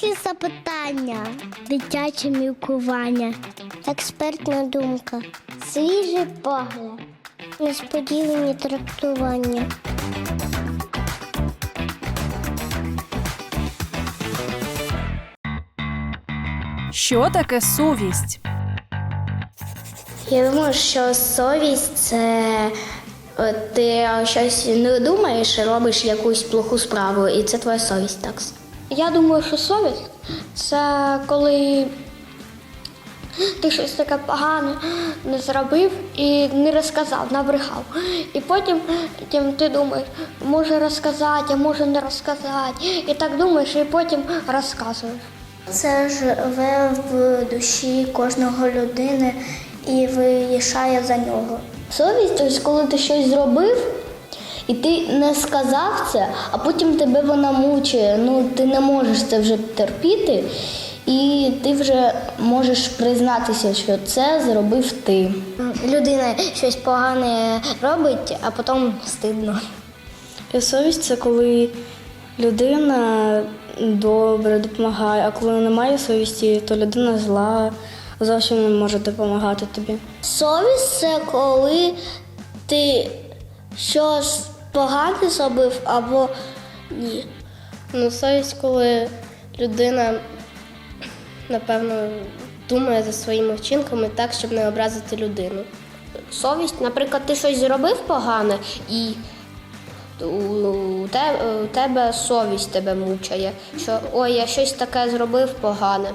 Дорослі запитання, дитяче мілкування, експертна думка, свіжий погляд, несподівані трактування. Що таке совість? Я думаю, що совість це е, ти щось не думаєш і робиш якусь плоху справу, і це твоя совість, так? Я думаю, що совість це коли ти щось таке погане не зробив і не розказав, набрехав. І потім, потім ти думаєш, може розказати, а може не розказати. І так думаєш, і потім розказуєш. Це живе в душі кожного людини і вирішає за нього. Совість, ось коли ти щось зробив, і ти не сказав це, а потім тебе вона мучує. Ну, ти не можеш це вже терпіти, і ти вже можеш признатися, що це зробив ти. Людина щось погане робить, а потім стидно. Совість це коли людина добре допомагає, а коли немає совісті, то людина зла, зовсім не може допомагати тобі. Совість це коли ти щось погане зробив або ні. Ну, совість, коли людина, напевно, думає за своїми вчинками так, щоб не образити людину. Совість, наприклад, ти щось зробив погане і у те- у тебе совість тебе мучає, що ой, я щось таке зробив погане.